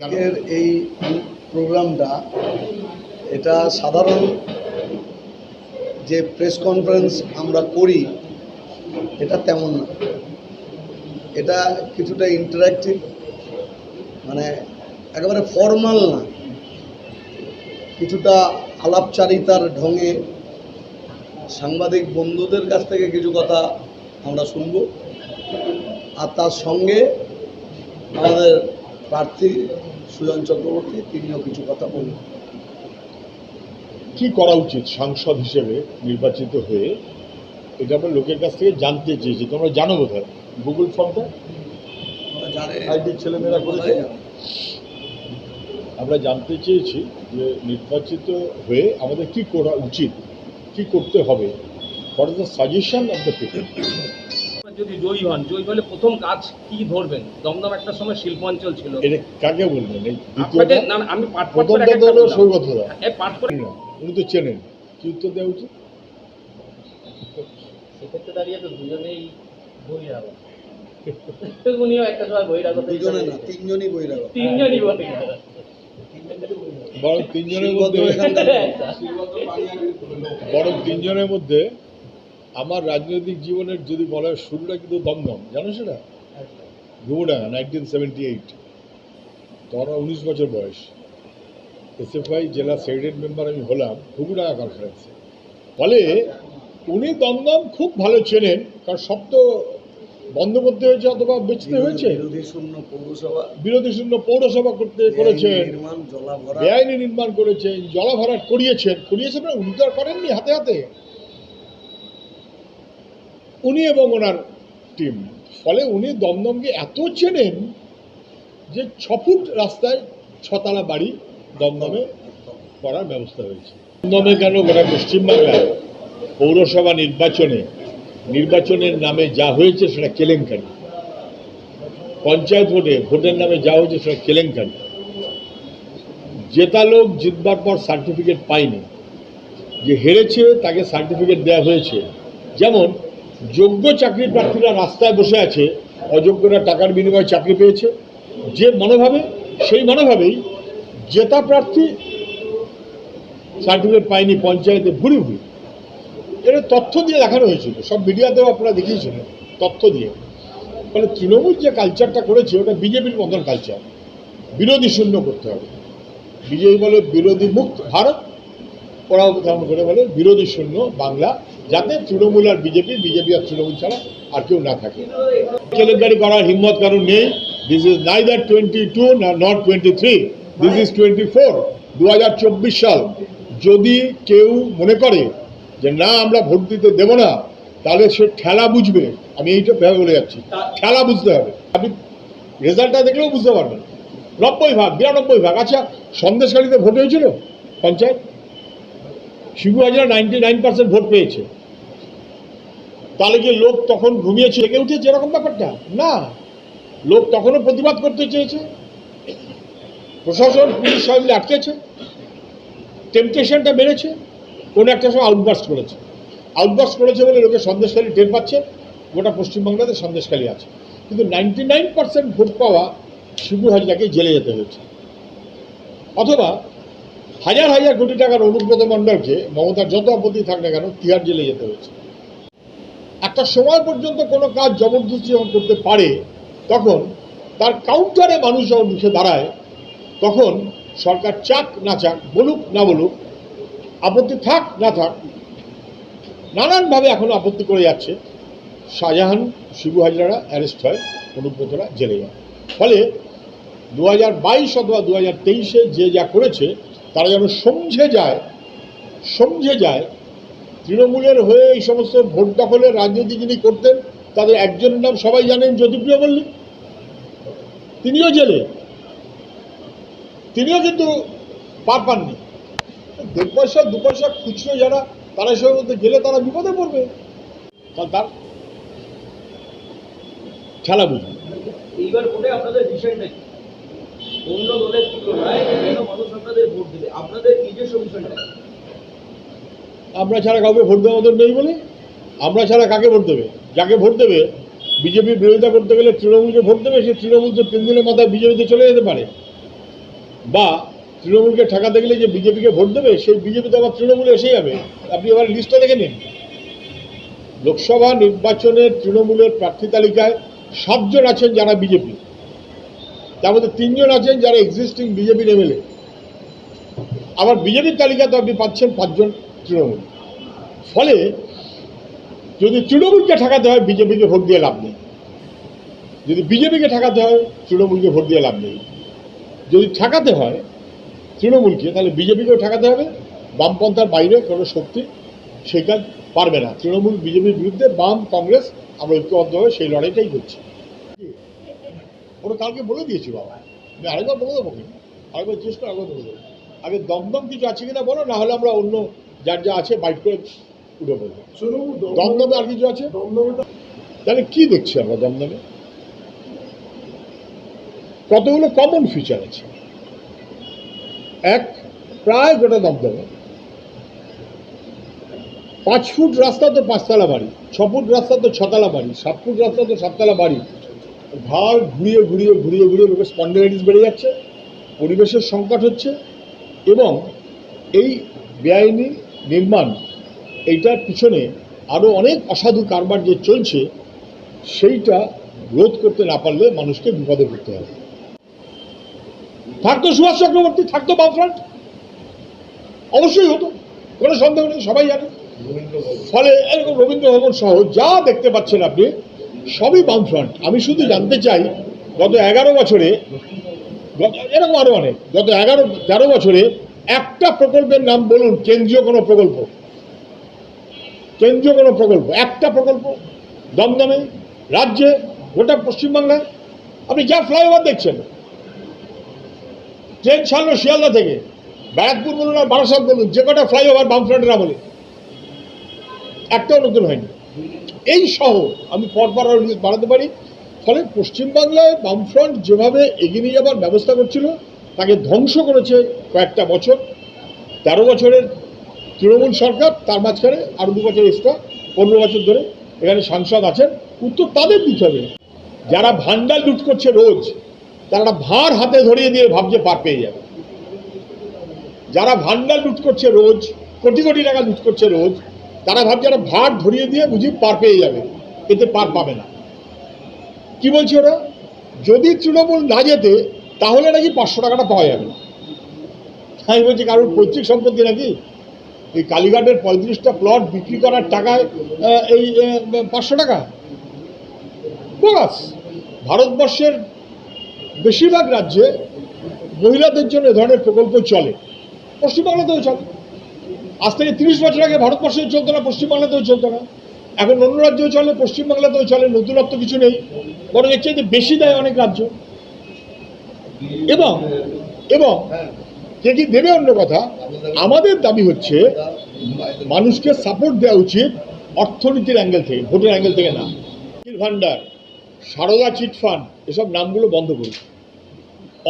আজকের এই প্রোগ্রামটা, এটা সাধারণ যে প্রেস কনফারেন্স আমরা করি, এটা তেমন না। এটা কিছুটা ইন্টারাক্টিভ মানে একেবারে ফর্মাল না। কিছুটা আলাপচারিতার ঢঙে সাংবাদিক বন্ধুদের কাছ থেকে কিছু কথা আমরা শুনব। আর তার সঙ্গে আমাদের প্রার্থী সুজন চক্রবর্তী তিনিও কিছু কথা বলবেন কি করা উচিত সাংসদ হিসেবে নির্বাচিত হয়ে? এটা আমরা লোকের কাছ থেকে জানতে চেয়েছি। তোমরা জানো বোধহয় গুগল ফর্মটা আইটির ছেলেমেয়েরা করেছে? আমরা জানতে চেয়েছি যে নির্বাচিত হয়ে আমাদের কি করা উচিত কি করতে হবে। What is the suggestion of the people যদি জয়ী হন জয়ী হলে প্রথম কাজ কি ধরবেন? দমদম একটা সময় শিল্পাঞ্চল ছিল। এটা কাকে বলবেন? না আমি পাঠ করে পাঠ করে উনি তো চেনেন। কি উত্তর দেওয়া উচিত? সেক্ষেত্রে দাঁড়িয়ে তো দুজনেই বহিরাগত। উনিও একটা সময় বহিরাগত দুজনে না তিনজনই বৈরাগ তিনজনই বহিরাগত। বরং তিনজনের মধ্যে এখানকার বরং তিনজনের মধ্যে আমার রাজনৈতিক জীবনের যদি বলা হয় শুরুটা কিন্তু দমদম জানো সেটা? ঘুমুডাঙ্গা নাইনটিন সেভেন্টি এইট তখন উনিশ বছর বয়স। এসএফআই জেলা সেক্রেটারি মেম্বার আমি হলাম ঘুমুডাঙ্গা কনফারেন্সে ফলে উনি দমদম খুব ভালো চেনেন কারণ সব তো বন্ধ করতে হয়েছে অথবা বেচতে হয়েছে। বিরোধী শূন্য পৌরসভা। বিরোধী শূন্য পৌরসভা করতে করেছেন বেআইনি নির্মাণ করেছেন জলাভরাট করিয়েছেন। করিয়েছেন না উনি তো আর করেননি হাতে হাতে। উনি এবং ওনার টিম ফলে উনি দমদমকে এত চেনেন যে ছ ফুট রাস্তায় ছতলা বাড়ি দমদমে করার ব্যবস্থা হয়েছে। দমদমে কেন? গোটা পশ্চিমবাংলায় পৌরসভা নির্বাচনে, নির্বাচনের নামে যা হয়েছে সেটা কেলেঙ্কারি। পঞ্চায়েত ভোটে, ভোটের নামে যা হয়েছে সেটা কেলেঙ্কারি। জেতা লোক জিতবার পর সার্টিফিকেট পায়নি। যে হেরেছে তাকে সার্টিফিকেট দেওয়া হয়েছে। যেমন যোগ্য চাকরি প্রার্থীরা রাস্তায় বসে আছে, অযোগ্যরা টাকার বিনিময়ে চাকরি পেয়েছে। যে মনোভাবে, সেই মনোভাবেই জেতা প্রার্থী সার্টিফিকেট পায়নি পঞ্চায়েতে ভুরি ভুরি এটা তথ্য দিয়ে দেখানো হয়েছিল, সব মিডিয়াতেও আপনারা দেখিয়েছিলেন তথ্য দিয়ে। ফলে তৃণমূল যে কালচারটা করেছে, ওটা বিজেপির মতন কালচার বিরোধী শূন্য করতে হবে। বিজেপি বলে বিরোধী মুক্ত ভারত, ওরাও তেমন করে বলে বিরোধী শূন্য বাংলা যাতে তৃণমূল আর বিজেপি বিজেপি আর তৃণমূল ছাড়া আর কেউ না থাকে। কেলেঙ্কারি করার হিম্মত কারণ নেই। This is neither twenty two not twenty three this is twenty four দু হাজার চব্বিশ সাল। যদি কেউ মনে করে যে না, আমরা ভোট দিতে দেবো না, তাহলে সে ঠেলা বুঝবে। আমি এইটা ভেবে বলে যাচ্ছি। ঠেলা বুঝতে হবে। আপনি রেজাল্টটা দেখলেও বুঝতে পারবেন। নব্বই ভাগ, বিরানব্বই ভাগ। আচ্ছা সন্দেশকারীতে ভোট হয়েছিল? পঞ্চায়েত? শিবু হাজারা নাইনটি নাইন পার্সেন্ট ভোট পেয়েছে। তাহলে কি লোক তখন ঘুমিয়েছে লেগে উঠেছে এরকম ব্যাপারটা? না। লোক তখনও প্রতিবাদ করতে চেয়েছে। প্রশাসন, পুলিশ সবাই মিলে আটকেছে। টেম্পটেশনটা বেড়েছে কোনো একটা সময় আউটবাস্ট করেছে। আউটবাস্ট করেছে বলে লোকে সন্দেশখালী টের পাচ্ছে। গোটা পশ্চিমবাংলাতে সন্দেশখালী আছে। কিন্তু নাইনটি নাইন পার্সেন্ট ভোট পাওয়া শিবু হাজরাকে জেলে যেতে হয়েছে। অথবা হাজার হাজার কোটি টাকার অনুব্রত মণ্ডলকে, মমতার যত আপত্তি থাক না কেন, তিহার জেলে যেতে হয়েছে। একটা সময় পর্যন্ত কোনো কাজ জবরদস্তি যখন করতে পারে, তখন তার কাউন্টারে মানুষ যখন উঠে দাঁড়ায়, তখন সরকার চাক না চাক বলুক না বলুক, আপত্তি থাক না থাক, নানানভাবে এখন আপত্তি করে যাচ্ছে। শাহজাহান, শিবু হাজরারা অ্যারেস্ট হয় অনুব্রতরা জেলে যায়। ফলে দু হাজার বাইশ অথবা দু হাজার তেইশে যে যা করেছে, তারা যেন সমঝে যায় সমঝে যায় তৃণমূলের হয়ে এই সমস্ত ভোট দখলের রাজনীতি যিনি করতেন তাদের একজনের নাম সবাই জানেন জ্যোতিপ্রিয় মল্লিক। তিনিও জেলে। তিনিও কিন্তু পার পাননি। দেড় পয়সা দু পয়সা খুচরো যারা তারা সব মধ্যে গেলে তারা বিপদে পড়বে। তার খেলা বুঝবে এইবার ভোটে আপনাদের ভিশনটা কি? অন্য দলের তুলনায় কেন মানুষ আপনাদের ভোট দেবে। আপনাদের নিজস্ব কি? আমরা ছাড়া কাউকে ভোট দেওয়া মতন নেই বলে? আমরা ছাড়া কাকে ভোট দেবে? যাকে ভোট দেবে, বিজেপির বিরোধিতা করতে গেলে তৃণমূলকে ভোট দেবে, সে তৃণমূল তো তিন দিনের মাথায় বিজেপিতে চলে যেতে পারে। বা তৃণমূলকে ঠেকাতে গেলে যে বিজেপিকে ভোট দেবে, সেই বিজেপি তো আবার তৃণমূলে এসে যাবে। আপনি এবার লিস্টটা দেখে নিন। লোকসভা নির্বাচনের তৃণমূলের প্রার্থী তালিকায় সাতজন আছেন যারা বিজেপি। তার মধ্যে তিনজন আছেন যারা এক্সিস্টিং বিজেপির এমএলএ। আবার বিজেপির তালিকাতে আপনি পাচ্ছেন পাঁচজন। তৃণমূল। ফলে যদি তৃণমূলকে ঠেকাতে হয়, বিজেপিকে ভোট দিয়ে লাভ নেই। যদি বিজেপিকে ঠেকাতে হয়, তৃণমূলকে ভোট দিয়ে লাভ নেই। যদি ঠেকাতে হয় তৃণমূলকে, তাহলে বিজেপিকেও ঠেকাতে হবে। বামপন্থার বাইরে কোনো শক্তি সেই কাজ পারবে না। তৃণমূল, বিজেপির বিরুদ্ধে বাম, কংগ্রেস, আমরা ঐক্যবদ্ধভাবে সেই লড়াইটাই করছি। ওরা কালকে বলে দিয়েছি বাবা। আমি আরেকবার বলে দেবো কিন্তু আরেকবার চেষ্টা আরেকবার বলে দেবো। আগে দমদম কিছু আছে কিনা বলো, না হলে আমরা অন্য যার যা আছে বাইট করে উঠে বলব দমদমে আর কিছু আছে? তাহলে কি দেখছি আমরা দমদমে? কতগুলো কমন ফিচার আছে? এক প্রায় গোটা দমদমে। পাঁচ ফুট রাস্তা তো পাঁচতলা বাড়ি ছ ফুট রাস্তা তো ছতলা বাড়ি সাত ফুট রাস্তা তো সাততলা বাড়ি। ঘর ঘুরিয়ে ঘুরিয়ে ঘুরিয়ে ঘুরিয়ে লোকের স্পন্ডালাইটিস বেড়ে যাচ্ছে পরিবেশের সংকট হচ্ছে এবং এই বেআইনি নির্মাণ, এইটার পিছনে আরও অনেক অসাধু কারবার যে চলছে, সেইটা রোধ করতে না পারলে মানুষকে বিপদে পড়তে হবে। থাকতো সুভাষ চক্রবর্তী, থাকতো বামফ্রন্ট? অবশ্যই হতো, কোনো সন্দেহ নেই, সবাই জানে। ফলে এরকম রবীন্দ্র ভবন সহ যা দেখতে পাচ্ছেন আপনি, সবই বামফ্রন্ট। আমি শুধু জানতে চাই, গত এগারো বছরে এরকম আরও অনেক, গত এগারো, তেরো বছরে একটা প্রকল্পের নাম বলুন, কেন্দ্রীয় কোনো প্রকল্প? কেন্দ্রীয় কোনো প্রকল্প? একটা প্রকল্প? দমদমে? রাজ্যে? গোটা পশ্চিমবাংলায়? আপনি যা ফ্লাইওভার দেখছেন। ট্রেন ছাড়লো শিয়ালদা থেকে। ব্যারাকপুর বলুন আর বারাসাত বলুন, যে কটা ফ্লাইওভার বামফ্রন্টের আমলে। একটাও নতুন হয়নি। এই সহ আমি পরপর বাড়াতে পারি। ফলে পশ্চিমবাংলায় বামফ্রন্ট যেভাবে এগিয়ে নিয়ে যাবার ব্যবস্থা করছিল তাকে ধ্বংস করেছে কয়েকটা বছর। তেরো বছরের তৃণমূল সরকার, তার মাঝখানে আরও দু বছর এক্সট্রা পনেরো বছর ধরে এখানে সাংসদ আছেন। উত্তর তাদের দিতে হবে। যারা ভান্ডার লুট করছে রোজ, তারা ভার হাতে ধরিয়ে দিয়ে ভাবছে পার পেয়ে যাবে। যারা ভান্ডার লুট করছে রোজ, কোটি কোটি টাকা লুট করছে রোজ, তারা ভাবছে যারা ভার ধরিয়ে দিয়ে বুঝি পার পেয়ে যাবে। এতে পার পাবে না। কি বলছে ওরা? যদি তৃণমূল না যেতে তাহলে নাকি পাঁচশো টাকাটা পাওয়া যাবে? না আমি বলছি, কারোর পৈতৃক সম্পত্তি নাকি? এই কালীঘাটের পঁয়ত্রিশটা প্লট বিক্রি করার টাকায় এই পাঁচশো টাকা? বাস ভারতবর্ষের বেশিরভাগ রাজ্যে মহিলাদের জন্য এ ধরনের প্রকল্প চলে। পশ্চিমবাংলাতেও চলে। আজ থেকে তিরিশ বছর আগে ভারতবর্ষেও চলতো না পশ্চিমবাংলাতেও চলতো না। এখন অন্য রাজ্যেও চলে পশ্চিমবাংলাতেও চলে, নতুনত্ব কিছু নেই। বরং এর চাইতে বেশি দেয় অনেক রাজ্য। এবং এবং, কে কি দেবে অন্য কথা? আমাদের দাবি হচ্ছে, মানুষকে সাপোর্ট দেওয়া উচিত অর্থনীতির অ্যাঙ্গেল থেকে, ভোটের অ্যাঙ্গেল থেকে না। ভাণ্ডার সারদা চিটফান্ড এসব নামগুলো বন্ধ করুন।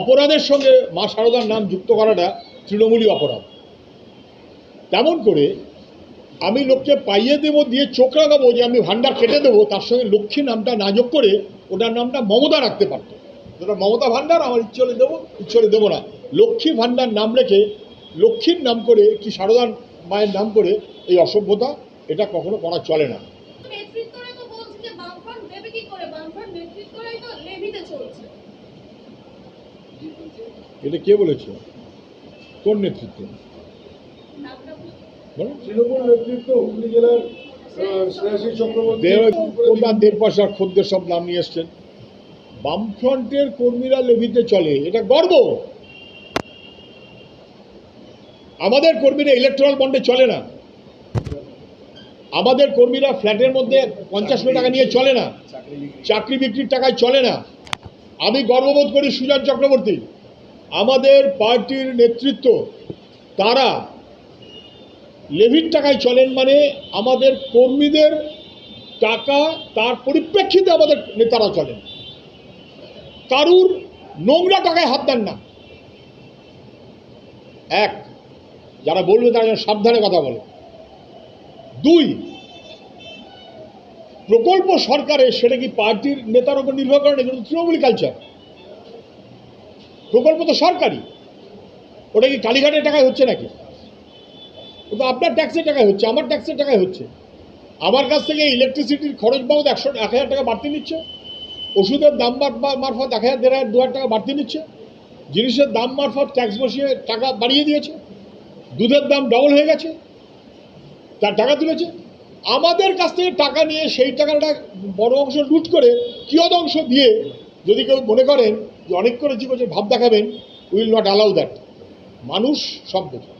অপরাধের সঙ্গে মা সারদার নাম যুক্ত করাটা তৃণমূলী অপরাধ। তেমন করে, আমি লোককে পাইয়ে দেবো, দিয়ে চোখ রাখাবো যে আমি ভান্ডার কেটে দেবো, তার সঙ্গে লক্ষ্মী নামটা না যোগ করে ওটার নামটা মমতা রাখতে পারতো। যেটা মমতা ভাণ্ডার আমার ইচ্ছে হলে দেবো ইচ্ছে হলে দেবো না। লক্ষ্মী ভাণ্ডার নাম রেখে লক্ষ্মীর নাম করে কি সারদার মায়ের নাম করে এই অসভ্যতা এটা কখনো করা চলে না। নেতৃত্বরা তো বলছে যে বামফ্রন্ট দেবে কি করে? বামফ্রন্ট নেতৃত্বরাই তো লেভিতে চলছে। এটা কে বলেছে? কোন নেতৃত্ব? দেড় দেড় খদ্দের সব নাম নিয়ে এসছেন। বামফ্রন্টের কর্মীরা লেভিতে চলে, এটা গর্ব। আমাদের কর্মীরা ইলেকট্রাল বন্ডে চলে না। আমাদের কর্মীরা ফ্ল্যাটের মধ্যে পঞ্চাশ টাকা নিয়ে চলে না। চাকরি বিক্রির টাকায় চলে না। আমি গর্ববোধ করি সুজন চক্রবর্তী। আমাদের পার্টির নেতৃত্ব, তারা লেভির টাকায় চলেন মানে আমাদের কর্মীদের টাকা তার পরিপ্রেক্ষিতে আমাদের নেতারা চলেন। কারুর নোংরা টাকায় হাত দেন না। এক, যারা বলবে তারা যেন সাবধানে কথা বলে। দুই, প্রকল্প সরকারের সেটা কি পার্টির নেতার উপর নির্ভর করে না কিন্তু তৃণমূল কালচার প্রকল্প তো সরকারি। ওটা কি কালীঘাটের টাকায় হচ্ছে নাকি? ওটা আপনার ট্যাক্সের টাকায় হচ্ছে, আমার ট্যাক্সের টাকায় হচ্ছে। আমার কাছ থেকে ইলেকট্রিসিটির খরচ বাবদ একশো, এক হাজার টাকা বাড়তি নিচ্ছে। ওষুধের দাম মার- মার- মারফত এক হাজার, দেড় হাজার, দু হাজার টাকা বাড়তি নিচ্ছে। জিনিসের দাম মারফত ট্যাক্স বসিয়ে টাকা বাড়িয়ে দিয়েছে। দুধের দাম ডবল হয়ে গেছে। তার টাকা তুলেছে। আমাদের কাছ থেকে টাকা নিয়ে সেই টাকাটা বড় অংশ লুট করে কিয়দ অংশ দিয়ে যদি কেউ মনে করেন যে অনেক করেছি বলছে ভাব দেখাবেন, উইল নট অ্যালাউ দ্যাট মানুষ সব বোঝে।